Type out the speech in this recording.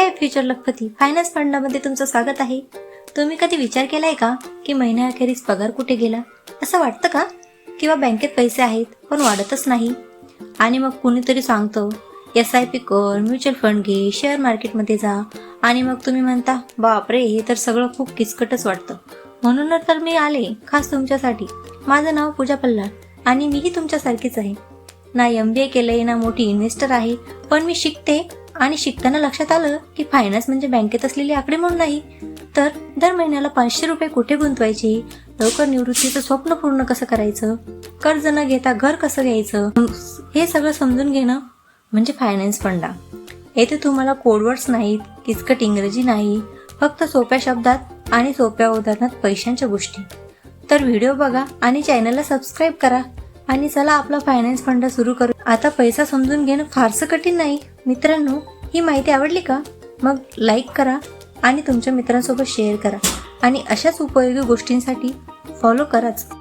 हे फ्युचर लखपती फायनान्स फंडामध्ये तुमचं स्वागत आहे. तुम्ही कधी विचार केलाय का की महिन्याअखेरीस पगार कुठे गेला? असं वाटतं का? किंवा बँकेत पैसे आहेत पण वाढतच नाही? आणि मग कुणीतरी सांगतो एस आय पी कर म्युच्युअल फंड घे शेअर मार्केटमध्ये जा. आणि मग तुम्ही म्हणता बापरे हे तर सगळं खूप किचकटच वाटतं. म्हणूनच तर मी आले खास तुमच्यासाठी. माझं नाव पूजा पल्लाळ आणि मीही तुमच्यासारखीच आहे. ना एम बी ए केलंय ना मोठी इन्व्हेस्टर आहे पण मी शिकते आणि शिकताना लक्षात आलं की फायनान्स म्हणजे बँकेत असलेली आकडेमोड नाही तर दर महिन्याला पाचशे रुपये कुठे गुंतवायचे? लवकर निवृत्तीचं स्वप्न पूर्ण कसं करायचं? कर्ज न घेता घर कसं घ्यायचं? हे सगळं समजून घेणं म्हणजे फायनान्स फंडा. येथे तुम्हाला कोडवर्ड्स नाहीत किचकट इंग्रजी नाही फक्त सोप्या शब्दात आणि सोप्या उदाहरणात पैशांच्या गोष्टी. तर व्हिडिओ बघा आणि चॅनलला सबस्क्राईब करा. आणि चला आपला फायनान्स फंड सुरू करू. आता पैसा समजून घेणं फारसं कठीण नाही. मित्रांनो ही माहिती आवडली का? मग लाईक करा आणि तुमच्या मित्रांसोबत शेअर करा. आणि अशाच उपयोगी गोष्टींसाठी फॉलो कराच.